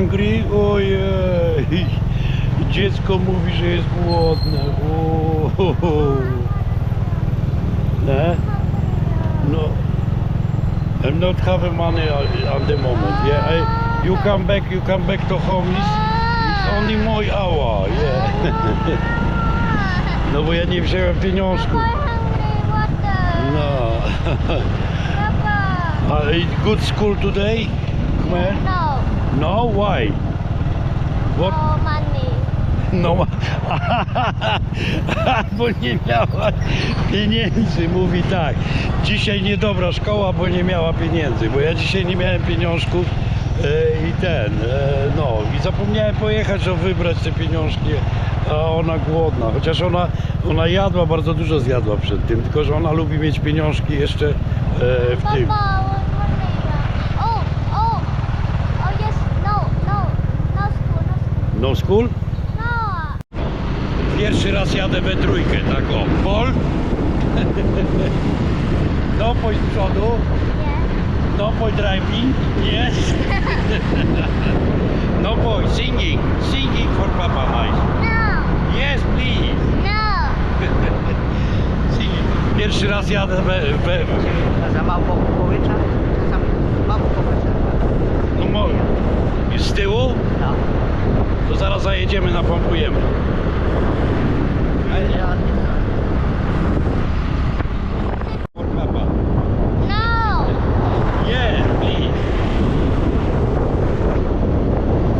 hungry? Ojej. Dziecko mówi, że jest głodne. Uuu. Ne? No. I'm not having money at the moment. Yeah, I, you come back, you come back to home. It's, it's only my hour. Yeah. No bo ja nie wziąłem pieniążków. No. Uh, good school today? Come here. No, No, why? What? no money. No, bo nie miała pieniędzy, mówi tak. Dzisiaj niedobra szkoła, bo nie miała pieniędzy, bo ja dzisiaj nie miałem pieniążków e, i ten, e, no i zapomniałem pojechać, żeby wybrać te pieniążki, a ona głodna, chociaż ona, ona jadła, bardzo dużo zjadła przed tym, tylko że ona lubi mieć pieniążki jeszcze e, w tym. Papa, what money? Oh, oh, oh yes, no, no, no school, no school. No. Pierwszy raz jadę we trójkę, tak o. Pol? No, pójdź z przodu. Yeah. No boy driving, yes. no boy singing, singing for Papa nice. No, Yes, please. no. Singing. Pierwszy raz jadę we, we Za mało powietrza? Czasami mało powietrza. no mo, z tyłu, No. To zaraz zajedziemy, napompujemy. Ja For Papa. No. Yes, please.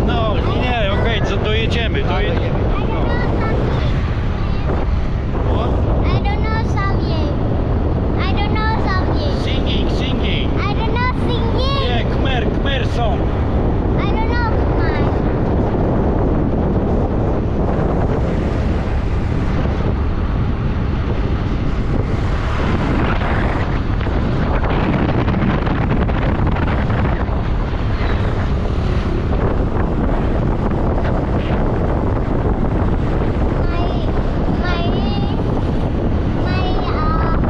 No, nie, okej, co dojedziemy, dojedziemy. I don't know something. I don't know something. Singing, singing. I don't know singing. Nie, Khmer, Khmer song. I don't know Khmer. My, my, my, uh,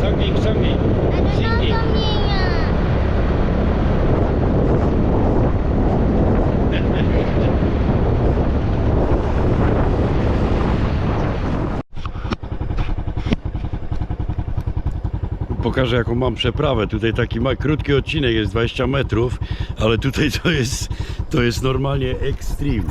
Singing, singing. Singing. Pokażę jaką mam przeprawę. Tutaj taki ma, krótki odcinek jest 20 metrów, ale tutaj to jest, to jest normalnie extreme.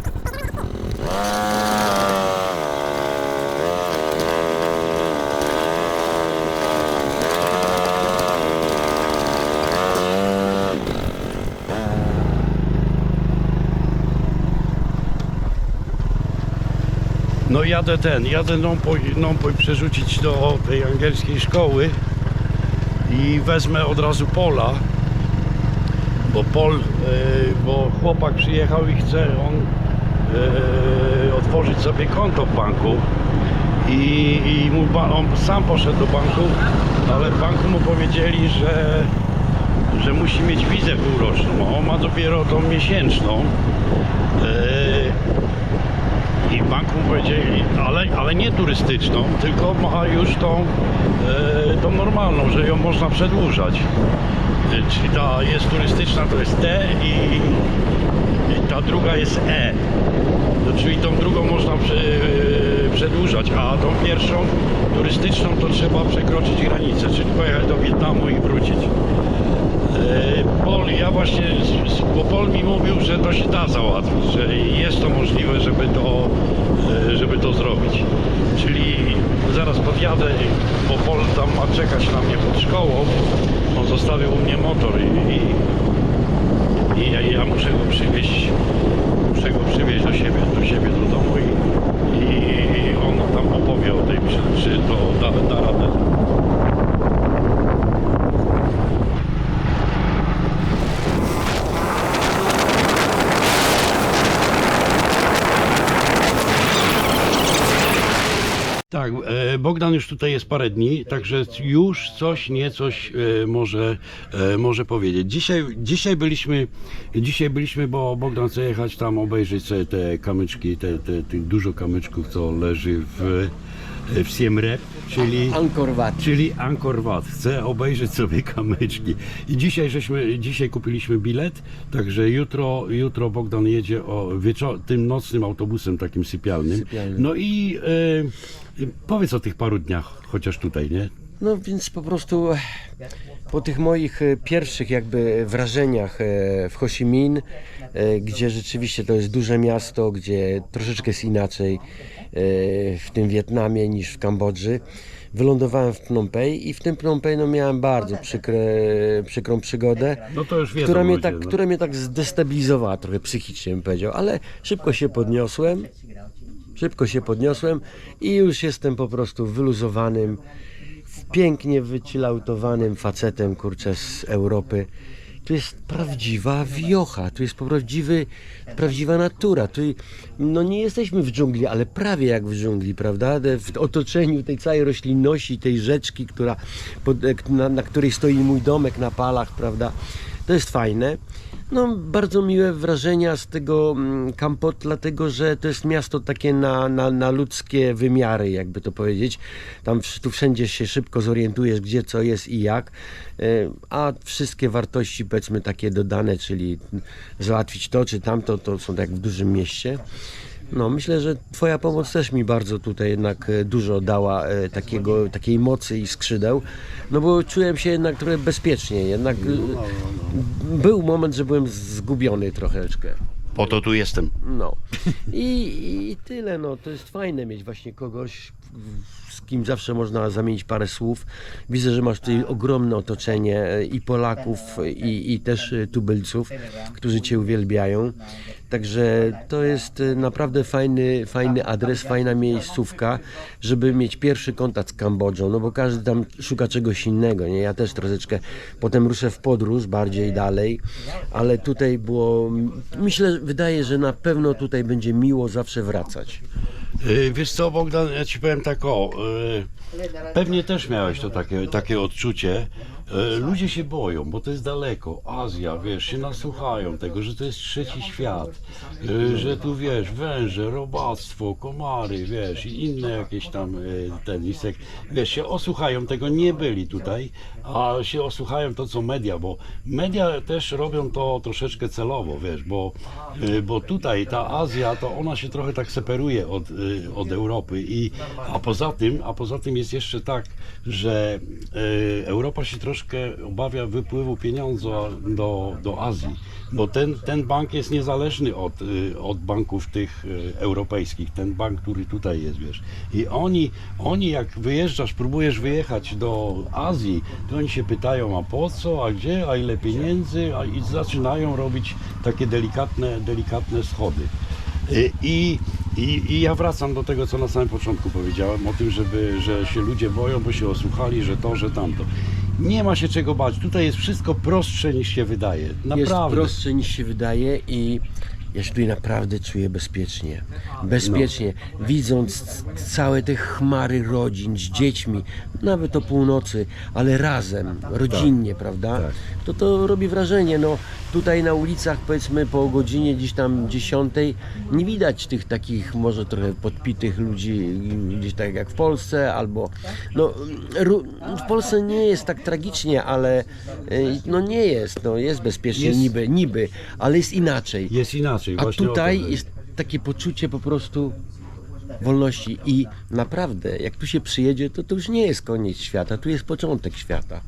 No jadę ten, jadę Nąpoj, Nąpoj przerzucić do tej angielskiej szkoły i wezmę od razu Pola, bo Pol, e, bo chłopak przyjechał i chce on e, otworzyć sobie konto w banku i, i mu, on sam poszedł do banku, ale w banku mu powiedzieli, że że musi mieć wizę półroczną, a on ma dopiero tą miesięczną. Powiedzieli, ale, ale nie turystyczną, tylko ma już tą, e, tą normalną, że ją można przedłużać. E, czyli ta jest turystyczna to jest T i, i ta druga jest E. No, czyli tą drugą można prze, e, przedłużać, a tą pierwszą turystyczną to trzeba przekroczyć granicę, czyli pojechać do Wietnamu i wrócić. E, Pol, ja właśnie, bo Pol mi mówił, że to się da załatwić, że jest to możliwe, żeby to, e, żeby to zrobić. Czyli zaraz podjadę, bo Pol tam ma czekać na mnie pod szkołą. On zostawił u mnie motor i, i, i ja, ja muszę go przywieźć, muszę go przywieźć do siebie, do siebie do domu i, i on tam opowie o tej, czy, czy to da, da radę. Tak, e, Bogdan już tutaj jest parę dni, także już coś, niecoś e, może, e, może powiedzieć. Dzisiaj, dzisiaj byliśmy, dzisiaj byliśmy, bo Bogdan chce jechać tam obejrzeć sobie te kamyczki, te, te, tych dużo kamyczków, co leży w, w Siem Reap, czyli... Angkor Wat. Czyli Angkor Wat. Chcę obejrzeć sobie kamyczki. I dzisiaj żeśmy, dzisiaj kupiliśmy bilet, także jutro, jutro Bogdan jedzie o wieczor, tym nocnym autobusem takim sypialnym. Sypialnym. No i e, powiedz o tych paru dniach, chociaż tutaj, nie? No więc po prostu po tych moich e, pierwszych jakby wrażeniach e, w Ho Chi Minh, e, gdzie rzeczywiście to jest duże miasto, gdzie troszeczkę jest inaczej w tym Wietnamie niż w Kambodży, wylądowałem w Phnom Penh i w tym Phnom Penh no, miałem bardzo przykre, przykrą przygodę. No wiedzą która mnie, tak, no. która mnie tak zdestabilizowała trochę psychicznie bym powiedział, ale szybko się podniosłem. Szybko się podniosłem i już jestem po prostu wyluzowanym, pięknie wychilautowanym facetem, kurczę, z Europy. Tu jest prawdziwa wiocha, tu jest prawdziwy, prawdziwa natura. Tu, no nie jesteśmy w dżungli, ale prawie jak w dżungli, prawda? W otoczeniu tej całej roślinności, tej rzeczki, która, na, na której stoi mój domek na palach, prawda? To jest fajne. No, bardzo miłe wrażenia z tego mm, Kampot, dlatego że to jest miasto takie na, na, na ludzkie wymiary, jakby to powiedzieć. Tam tu wszędzie się szybko zorientujesz, gdzie co jest i jak, E, a wszystkie wartości, powiedzmy, takie dodane, czyli załatwić to czy tamto, to są tak jak w dużym mieście. No, myślę, że Twoja pomoc też mi bardzo tutaj jednak e, dużo dała e, takiego, takiej mocy i skrzydeł, no bo czułem się jednak trochę bezpiecznie, jednak e, był moment, że byłem zgubiony troszeczkę. Po to tu jestem. No i, i tyle, no to jest fajne mieć właśnie kogoś, z kim zawsze można zamienić parę słów. Widzę, że masz tutaj ogromne otoczenie e, i Polaków, i, i też e, tubylców, którzy Cię uwielbiają. Także to jest e, naprawdę fajny, fajny adres, fajna miejscówka, żeby mieć pierwszy kontakt z Kambodżą, no bo każdy tam szuka czegoś innego, nie? Ja też troszeczkę potem ruszę w podróż bardziej dalej, ale tutaj było, myślę, wydaje, że na pewno tutaj będzie miło zawsze wracać. E, Wiesz co, Bogdan, ja ci powiem tak o, e, pewnie też miałeś to takie, takie odczucie. E, Ludzie się boją, bo to jest daleko, Azja, wiesz, się nasłuchają tego, że to jest trzeci świat, że tu wiesz, węże, robactwo, komary, wiesz, i inne jakieś tam ten lisek, wiesz, się osłuchają tego, nie byli tutaj, a się osłuchają to, co media, bo media też robią to troszeczkę celowo, wiesz, bo, e, bo tutaj ta Azja, to ona się trochę tak separuje od, e, od Europy i, a poza tym, a poza tym jest jeszcze tak, że e, Europa się troszkę obawia wypływu pieniądza do, do Azji, bo ten, ten bank jest niezależny od, od banków tych europejskich, ten bank, który tutaj jest, wiesz. I oni, oni jak wyjeżdżasz, próbujesz wyjechać do Azji, to oni się pytają, a po co, a gdzie, a ile pieniędzy, a i zaczynają robić takie delikatne, delikatne schody. Y, I, i, I ja wracam do tego, co na samym początku powiedziałem, o tym, żeby, że się ludzie boją, bo się osłuchali, że to, że tamto. Nie ma się czego bać. Tutaj jest wszystko prostsze niż się wydaje. Jest Naprawdę. prostsze niż się wydaje i ja się tutaj naprawdę czuję bezpiecznie. Bezpiecznie, widząc całe te chmary rodzin z dziećmi, nawet o północy, ale razem, rodzinnie, prawda? Tak. To to robi wrażenie. No, tutaj na ulicach, powiedzmy po godzinie gdzieś tam dziesiątej, nie widać tych takich może trochę podpitych ludzi, gdzieś tak jak w Polsce, albo no, w Polsce nie jest tak tragicznie, ale e, no nie jest, no jest bezpiecznie niby, niby, ale jest inaczej. Jest inaczej. A właśnie o tutaj jest takie poczucie po prostu wolności i naprawdę, jak tu się przyjedzie, to to już nie jest koniec świata, tu jest początek świata.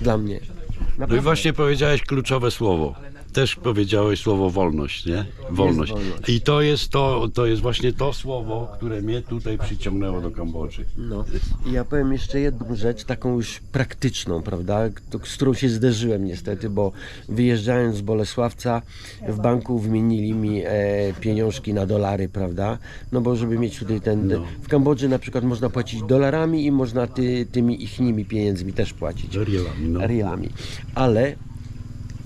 Dla mnie. No i Naprawdę. właśnie powiedziałeś kluczowe słowo. Też powiedziałeś słowo wolność, nie? Wolność. wolność. I to jest to, to jest właśnie to słowo, które mnie tutaj przyciągnęło do Kambodży. No. I ja powiem jeszcze jedną rzecz, taką już praktyczną, prawda, z którą się zderzyłem niestety, bo wyjeżdżając z Bolesławca w banku wymienili mi e, pieniążki na dolary, prawda, no bo żeby mieć tutaj ten, w Kambodży na przykład można płacić dolarami i można ty, tymi ichnymi pieniędzmi też płacić. Rielami, no. Rielami. Ale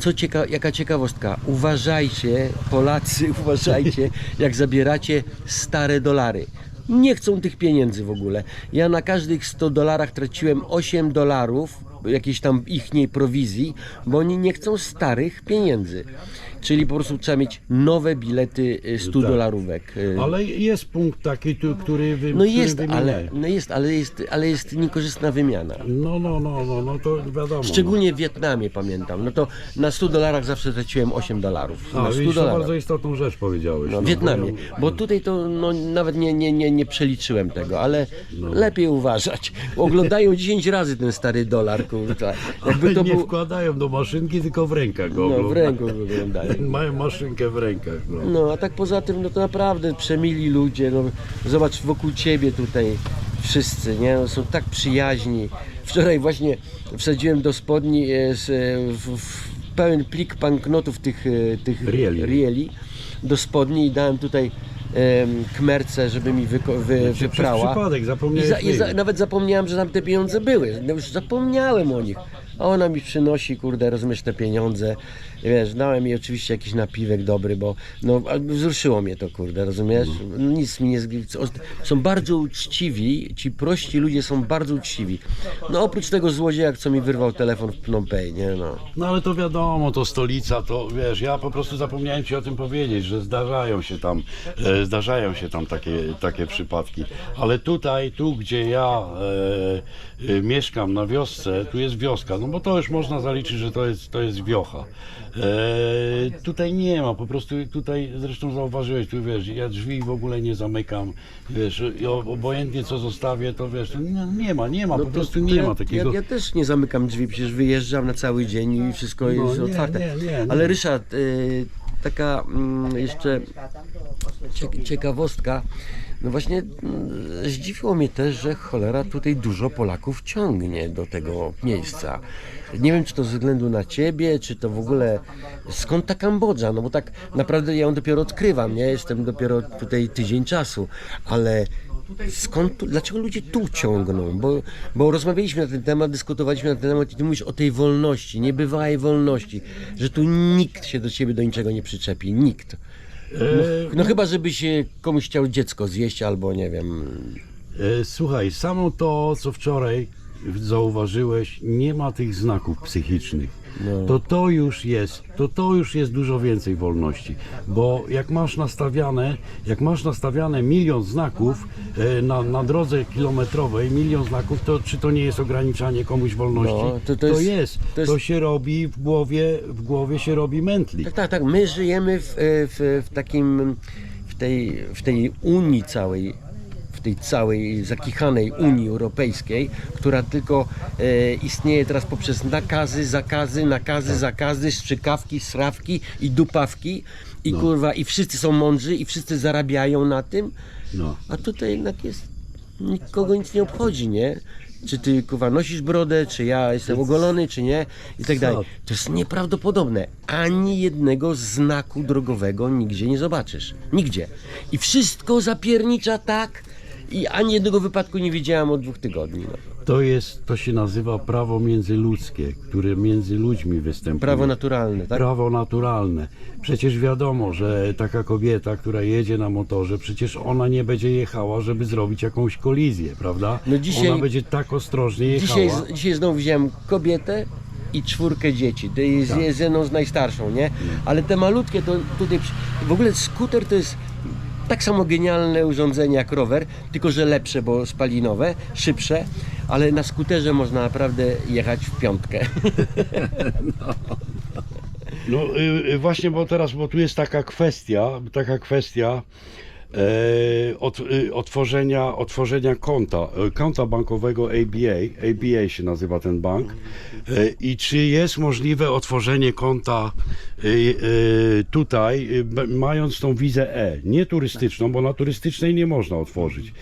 co cieka jaka ciekawostka, uważajcie, Polacy, uważajcie, jak zabieracie stare dolary. nie chcą tych pieniędzy w ogóle. Ja na każdych 100 dolarach traciłem 8 dolarów jakiejś tam ichniej prowizji, bo oni nie chcą starych pieniędzy. Czyli po prostu trzeba mieć nowe bilety y, 100 Tak. dolarówek. y, Ale jest punkt taki, tu, który wy, No jest, ale, no jest, ale jest, ale jest niekorzystna wymiana. No, no, no, no, no to wiadomo. Szczególnie w Wietnamie pamiętam. No to na 100 dolarach zawsze traciłem 8 dolarów. no. na A, 100 widzisz, to dolarach. bardzo istotną rzecz powiedziałeś. No, w no, Wietnamie. bo tutaj to no, nawet nie, nie, nie, nie przeliczyłem tego, ale No. lepiej uważać. Oglądają 10 razy ten stary dolar, kurwa. Jakby to nie był. wkładają do maszynki, tylko w rękach go No, w ręku wyglądają. Mają maszynkę w rękach. No. No, a tak poza tym, no to naprawdę przemili ludzie. No, zobacz wokół ciebie tutaj wszyscy, nie? No, są tak przyjaźni. Wczoraj właśnie wsadziłem do spodni e, z, e, w, w pełen plik banknotów tych, e, tych Rieli. rieli do spodni i dałem tutaj kmerce, żeby mi wyko- wy, Znaczy, Przez wyprała. przypadek I, zapomniałeś za, i za, nawet zapomniałem, że tam te pieniądze były. No już zapomniałem o nich. A ona mi przynosi, kurde, rozumiesz, te pieniądze. Wiesz, dałem jej oczywiście jakiś napiwek dobry, bo no, wzruszyło mnie to, kurde, rozumiesz? No. Nic mi nie zgrywa. Są bardzo uczciwi, ci prości ludzie są bardzo uczciwi. No oprócz tego złodzieja, co mi wyrwał telefon w Phnom Penh, nie no. No ale to wiadomo, to stolica, to wiesz, ja po prostu zapomniałem ci o tym powiedzieć, że zdarzają się tam, e, zdarzają się tam takie, takie przypadki. Ale tutaj, tu gdzie ja e, e, mieszkam na wiosce, tu jest wioska, no bo to już można zaliczyć, że to jest, to jest wiocha. E, tutaj nie ma, po prostu tutaj zresztą zauważyłeś, tu wiesz, ja drzwi w ogóle nie zamykam, wiesz, i o- obojętnie co zostawię, to wiesz, to nie, nie ma, nie ma, po to- prostu nie ma takiego... Ja, ja też nie zamykam drzwi, przecież wyjeżdżam na cały dzień i wszystko No, jest nie, otwarte. nie, nie, nie. Ale Ryszard, y, taka mm, jeszcze cie- ciekawostka. No właśnie mm, zdziwiło mnie też, że cholera tutaj dużo Polaków ciągnie do tego miejsca. Nie wiem, czy to ze względu na ciebie, czy to w ogóle skąd ta Kambodża? No bo tak naprawdę ja ją dopiero odkrywam, nie? Jestem dopiero tutaj tydzień czasu, ale skąd tu, dlaczego ludzie tu ciągną? Bo, bo rozmawialiśmy na ten temat, dyskutowaliśmy na ten temat i ty mówisz o tej wolności, niebywałej wolności, że tu nikt się do ciebie do niczego nie przyczepi, nikt. E, No chyba, żebyś e, komuś chciał dziecko zjeść albo nie wiem. E, Słuchaj, samo to, co wczoraj zauważyłeś, nie ma tych znaków psychicznych. No. To to już jest, to to już jest dużo więcej wolności, bo jak masz nastawiane, jak masz nastawiane milion znaków e, na, na drodze kilometrowej, milion znaków, to czy to nie jest ograniczanie komuś wolności? No, to- to jest, to to, jest- się robi w głowie, w głowie się robi mętlik. Tak, tak, tak. My żyjemy w, e, w, w takim, w tej, w tej Unii całej, w tej całej zakichanej Unii Europejskiej, która tylko e, istnieje teraz poprzez nakazy, zakazy, nakazy, zakazy, strzykawki, srawki i dupawki i kurwa, i wszyscy są mądrzy i wszyscy zarabiają na tym, No. a tutaj jednak jest, nikogo nic nie obchodzi, nie? Czy ty kurwa nosisz brodę, czy ja jestem ogolony, czy nie i tak dalej. To jest nieprawdopodobne. Ani jednego znaku drogowego nigdzie nie zobaczysz. Nigdzie. I wszystko zapiernicza tak i ani jednego wypadku nie widziałam od dwóch tygodni. No. To jest, to się nazywa prawo międzyludzkie, które między ludźmi występuje. Prawo naturalne, tak? Prawo naturalne. Przecież wiadomo, że taka kobieta, która jedzie na motorze, przecież ona nie będzie jechała, żeby zrobić jakąś kolizję, prawda? No dzisiaj- Ona będzie tak ostrożnie jechała. Dzisiaj, dzisiaj znowu widziałem kobietę i czwórkę dzieci. To jest, Tak. z jedną z najstarszą, nie? Ale te malutkie to tutaj. W ogóle skuter to jest tak samo genialne urządzenie jak rower, tylko że lepsze, bo spalinowe, szybsze, ale na skuterze można naprawdę jechać w piątkę. No y, y, właśnie, bo teraz, bo tu jest taka kwestia, taka kwestia od, y, otworzenia, otworzenia konta, e, konta bankowego ABA, ABA się nazywa ten bank e, i czy jest możliwe otworzenie konta e, e, tutaj, e, mając tą wizę E, nie turystyczną, bo na turystycznej nie można otworzyć.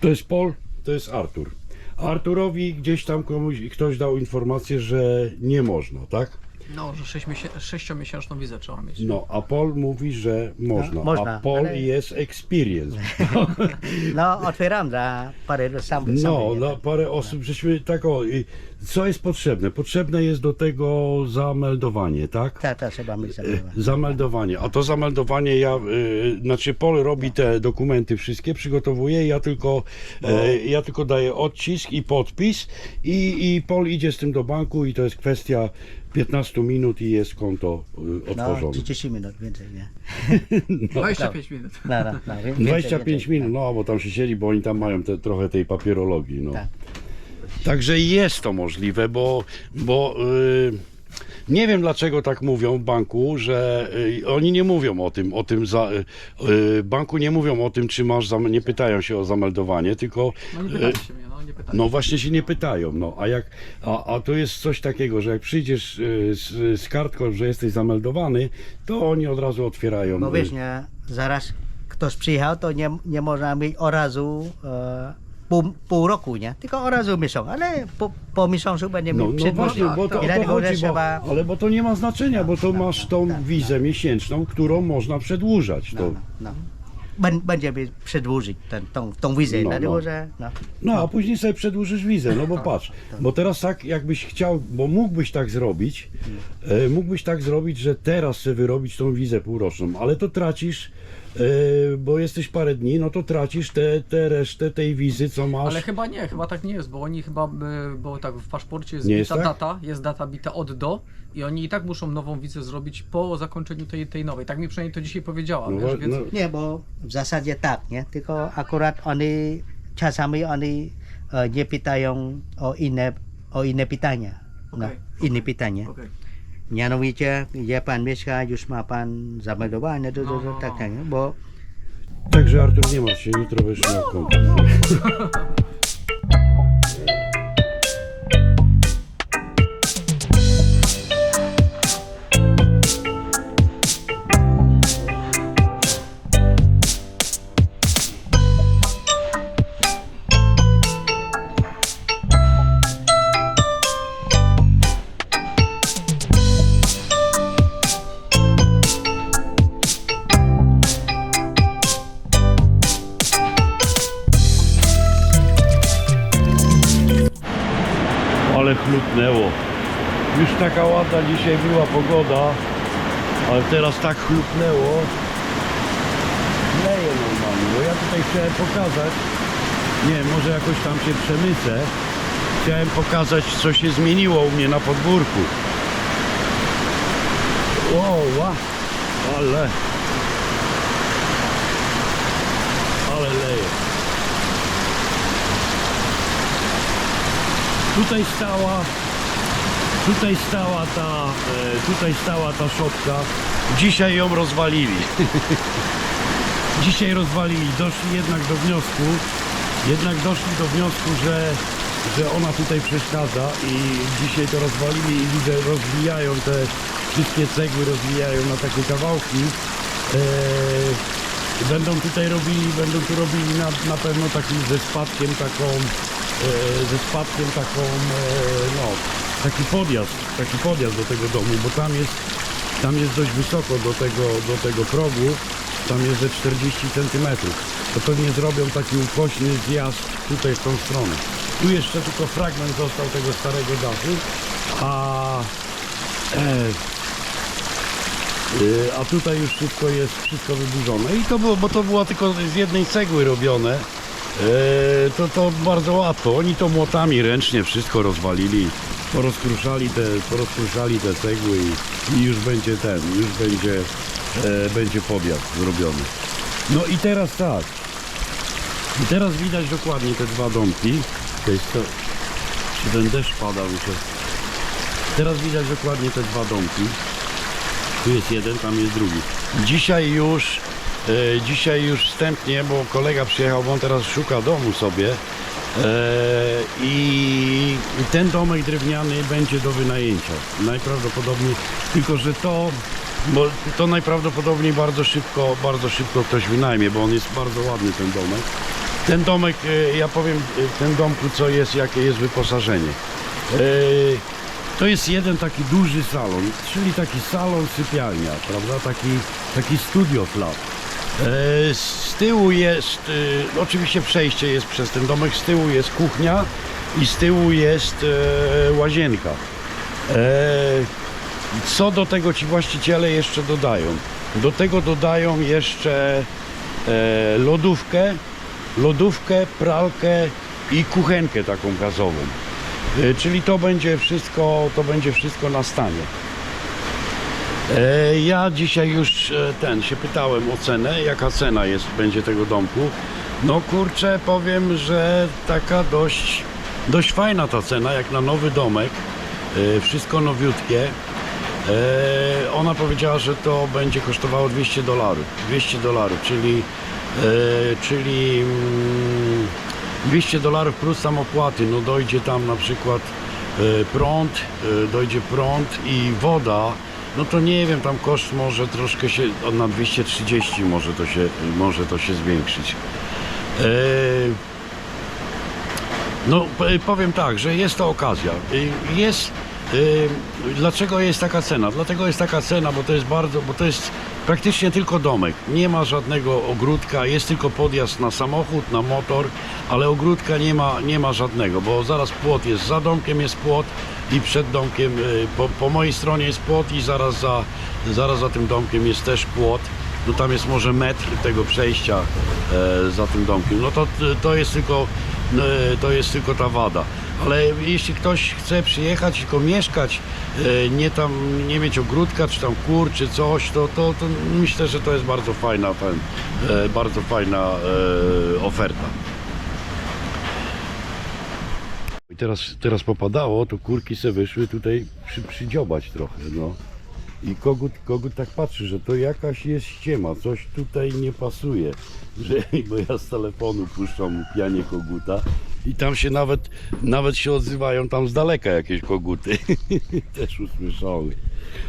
To jest Paul, to jest Artur. Arturowi gdzieś tam komuś ktoś dał informację, że nie można, tak? No, że 6 miesię- sześciomiesięczną wizę trzeba mieć. No, a Paul mówi, że można. No, można, a Paul ale- jest experience. No, otwieram dla parę sam. No, sam- no, parę osób, żeśmy tak o, i co jest potrzebne? Potrzebne jest do tego zameldowanie, tak? Tak, tak, trzeba mieć zameldowane. Zameldowanie. A to zameldowanie ja, y, znaczy Pol robi te dokumenty wszystkie, przygotowuje, ja tylko, e, ja tylko daję odcisk i podpis i, i Pol idzie z tym do banku i to jest kwestia 15 minut i jest konto y, No, otworzone. 30 minut więcej, nie? 25 minut. No, no, no, wie- więcej, 25 więcej. minut, no bo tam się siedzi, bo oni tam mają te, trochę tej papierologii. No. Tak. Także jest to możliwe, bo, bo y, nie wiem dlaczego tak mówią w banku, że y, oni nie mówią o tym, o tym za, y, y, banku nie mówią o tym, czy masz, zam- nie pytają się o zameldowanie, tylko No nie pytają się mnie, no nie pytają. no właśnie się nie pytają, no a jak, a, a to jest coś takiego, że jak przyjdziesz y, z, z kartką, że jesteś zameldowany, to oni od razu otwierają. Bo y, wiesz, nie, zaraz ktoś przyjechał, to nie, nie można mieć od razu e, pół, pół roku, nie? Tylko od razu miesiąc, ale po, po miesiącu będzie No, no właśnie, bo to, o to chodzi, bo, ale bo to nie ma znaczenia, bo to masz tą wizę miesięczną, którą można przedłużać. No, To, no, no. Bę- Będzie mieć przedłużyć ten, tą, tą wizę, No, dlatego, no. że... No. no a później sobie przedłużysz wizę, no bo patrz, bo teraz tak jakbyś chciał, bo mógłbyś tak zrobić, e, mógłbyś tak zrobić, że teraz sobie wyrobić tą wizę półroczną, ale to tracisz, bo jesteś parę dni, no to tracisz tę te, te resztę tej wizy, co masz. Ale chyba nie, chyba tak nie jest, bo oni chyba, y, bo tak w paszporcie jest Nie bita jest tak? data, jest data bita od do i oni i tak muszą nową wizę zrobić po zakończeniu tej, tej nowej. Tak mi przynajmniej to dzisiaj powiedziała, No wiesz, więc... no, Nie, bo w zasadzie tak, nie? Tylko akurat oni czasami oni e, nie pytają o inne, o inne pytania. No, Okej. inne pytanie. Okej. Mianowicie, gdzie pan mieszka, już ma pan zameldowane, to, to, to, no, tak, no. tak, bo Także Artur, nie martw się, jutro będziesz miał kontakt. taka ładna dzisiaj była pogoda, ale teraz tak chlupnęło. Leje normalnie, bo ja tutaj chciałem pokazać, nie może jakoś tam się przemycę. Chciałem pokazać, co się zmieniło u mnie na podwórku. O, ła, ale, ale leje. Tutaj stała tutaj stała ta e, tutaj stała ta szopka. Dzisiaj ją rozwalili. Dzisiaj rozwalili. Doszli jednak do wniosku jednak doszli do wniosku, że że ona tutaj przeszkadza i dzisiaj to rozwalili i widzę rozwijają te wszystkie cegły rozwijają na takie kawałki. E, będą tutaj robili będą tu robili na, na pewno takim ze spadkiem taką e, ze spadkiem taką e, no taki podjazd taki podjazd do tego domu bo tam jest tam jest dość wysoko do tego, do tego progu tam jest ze 40 cm to pewnie zrobią taki ukośny zjazd tutaj w tą stronę tu jeszcze tylko fragment został tego starego dachu a e, Y, A tutaj już wszystko jest wszystko wyburzone. I to było, bo to było tylko z jednej cegły robione. Y, To, to bardzo łatwo. Oni to młotami ręcznie wszystko rozwalili. Porozkruszali te, porozkruszali te cegły i, i już będzie ten, już będzie, e, będzie podjazd zrobiony. No i teraz tak. I teraz widać dokładnie te dwa domki. To jest to, czy ten deszcz padał. Teraz widać dokładnie te dwa domki. Tu jest jeden, tam jest drugi. Dzisiaj już, e, dzisiaj już wstępnie, bo kolega przyjechał, bo on teraz szuka domu sobie. E, I ten domek drewniany będzie do wynajęcia. Najprawdopodobniej, tylko że to, bo to najprawdopodobniej bardzo szybko, bardzo szybko ktoś wynajmie, bo on jest bardzo ładny ten domek. Ten domek, e, ja powiem, e, w tym domku co jest, jakie jest wyposażenie. E, To jest jeden taki duży salon, czyli taki salon sypialnia, prawda? Taki, taki studio flat. E, z tyłu jest, e, oczywiście przejście jest przez ten domek, z tyłu jest kuchnia i z tyłu jest e, łazienka. Co do tego ci właściciele jeszcze dodają? Do tego dodają jeszcze lodówkę, lodówkę, pralkę i kuchenkę taką gazową. Czyli to będzie wszystko, to będzie wszystko na stanie. E, Ja dzisiaj już e, ten się pytałem o cenę, jaka cena jest będzie tego domku. No kurczę, powiem, że taka dość, dość fajna ta cena, jak na nowy domek. E, Wszystko nowiutkie. Ona powiedziała, że to będzie kosztowało 200 dolarów. 200 dolarów, czyli, czyli mm, 200 dolarów plus tam opłaty. No dojdzie tam na przykład prąd, dojdzie prąd i woda. No to nie wiem, tam koszt może troszkę się na 230 może to się, może to się zwiększyć. E, no powiem tak, że jest to okazja. Jest y, dlaczego jest taka cena? Dlatego jest taka cena, bo to jest bardzo, bo to jest praktycznie tylko domek. Nie ma żadnego ogródka, jest tylko podjazd na samochód, na motor, ale ogródka nie ma, nie ma żadnego, bo zaraz płot jest, za domkiem jest płot i przed domkiem, y, po, po mojej stronie jest płot i zaraz za, zaraz za tym domkiem jest też płot. No tam jest może metr tego przejścia e, za tym domkiem. No to, to jest tylko e, to jest tylko ta wada. Ale jeśli ktoś chce przyjechać, tylko mieszkać, e, nie tam, nie mieć ogródka, czy tam kur, czy coś, to, to, to myślę, że to jest bardzo fajna, ten, e, bardzo fajna e, oferta. I teraz, teraz popadało, to kurki se wyszły tutaj przy, przydziobać trochę, no. I kogut, kogut tak patrzy, że to jakaś jest ściema, coś tutaj nie pasuje. Że, bo ja z telefonu puszczam pianie koguta i tam się nawet, nawet się odzywają tam z daleka jakieś koguty. Też usłyszały.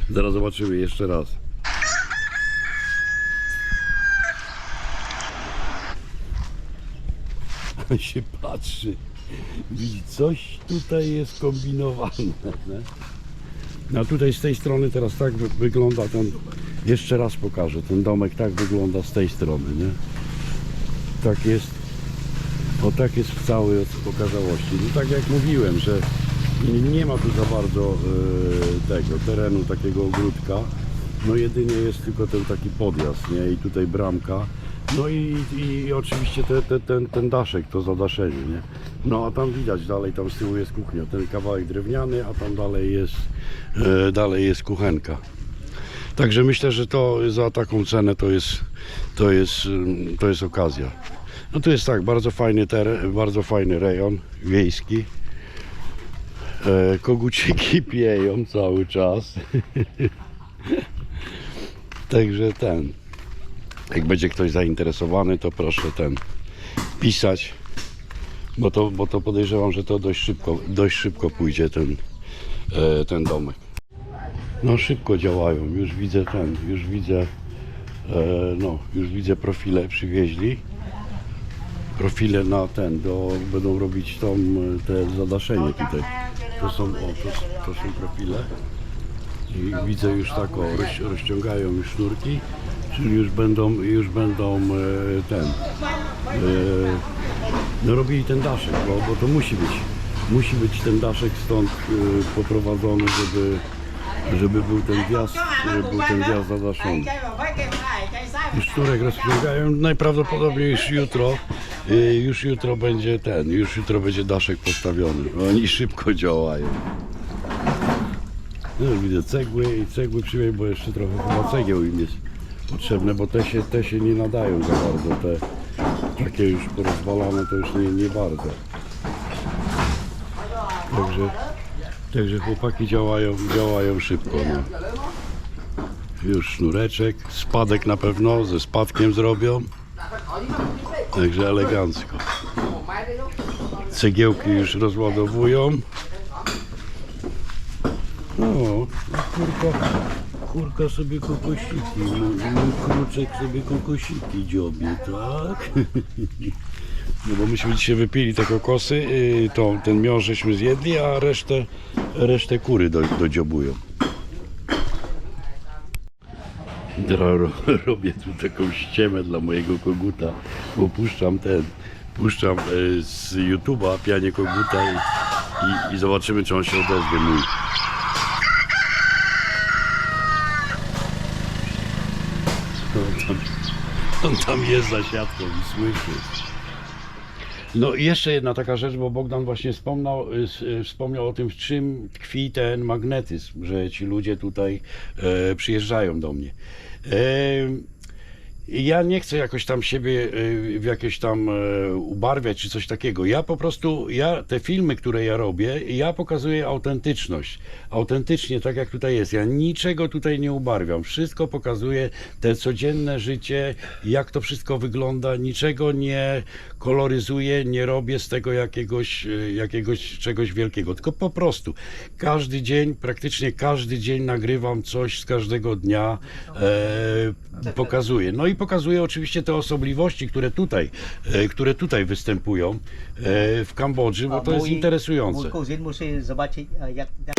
Zaraz zobaczymy jeszcze raz. On się patrzy. Widzi, coś tutaj jest kombinowane. Nie? No tutaj z tej strony teraz tak wy- wygląda ten, jeszcze raz pokażę, ten domek tak wygląda z tej strony, nie? Tak jest, o tak jest w całej okazałości. No tak jak mówiłem, że nie- ma tu za bardzo e, tego terenu, takiego ogródka, no jedynie jest tylko ten taki podjazd, nie? I tutaj bramka, no i, i oczywiście te, te, ten, ten daszek, to zadaszenie, nie? No a tam widać dalej, tam z tyłu jest kuchnia, ten kawałek drewniany, a tam dalej jest, e, dalej jest kuchenka. Także myślę, że to za taką cenę to jest, to jest, ym, to jest okazja. No to jest tak, bardzo fajny teren, bardzo fajny rejon wiejski. E, koguciki pieją cały czas. Także ten. Jak będzie ktoś zainteresowany, to proszę ten pisać. Bo to, bo to podejrzewam, że to dość szybko, dość szybko pójdzie ten, e, ten domek. No szybko działają, już widzę ten, już widzę, e, no już widzę profile przywieźli. Profile na ten, do, będą robić e, te zadaszenie tutaj. To są, o, to, to są profile. I widzę już tak, o, roz, rozciągają już sznurki, czyli już będą, już będą e, ten, e, no robili ten daszek, bo, bo to musi być, musi być ten daszek stąd e, poprowadzony, żeby, żeby był ten wjazd, żeby był ten wjazd zadaszony. Już sznurek rozciągają, najprawdopodobniej już jutro, y, już jutro będzie ten, już jutro będzie daszek postawiony. Oni szybko działają. No, widzę cegły i cegły przywieźć, bo jeszcze trochę chyba cegieł im jest potrzebne, bo te się, te się nie nadają za bardzo. Te takie już porozwalane to już nie, nie bardzo. Także, także chłopaki działają, działają szybko. No. Już sznureczek, spadek na pewno, ze spadkiem zrobią. Także elegancko. Cegiełki już rozładowują. No, kurka, kurka sobie kokosiki, mój, mój kruczek sobie kokosiki dziobie, tak? No bo myśmy dzisiaj wypili te kokosy, yy, to, ten miąższ żeśmy zjedli, a resztę, resztę kury do, dodziobują. Robię tu taką ściemę dla mojego koguta, bo puszczam ten, puszczam e, z YouTube'a pianie koguta i, i, i zobaczymy, czy on się odezwie mój. On tam, on tam jest za siatką i słyszy. No i jeszcze jedna taka rzecz, bo Bogdan właśnie wspomniał, y, y, wspomniał o tym, w czym tkwi ten magnetyzm, że ci ludzie tutaj e, przyjeżdżają do mnie. E, ja nie chcę jakoś tam siebie e, w jakieś tam e, ubarwiać czy coś takiego. Ja po prostu, ja te filmy, które ja robię, ja pokazuję autentyczność. Autentycznie, tak jak tutaj jest. Ja niczego tutaj nie ubarwiam. Wszystko pokazuję, te codzienne życie, jak to wszystko wygląda. Niczego nie koloryzuję, nie robię z tego jakiegoś, e, jakiegoś czegoś wielkiego. Tylko po prostu każdy dzień, praktycznie każdy dzień nagrywam coś z każdego dnia, e, pokazuję. No i pokazuję oczywiście te osobliwości, które tutaj, e, które tutaj występują e, w Kambodży, bo to jest interesujące. Mój kuzyn musi zobaczyć, e, jak, jak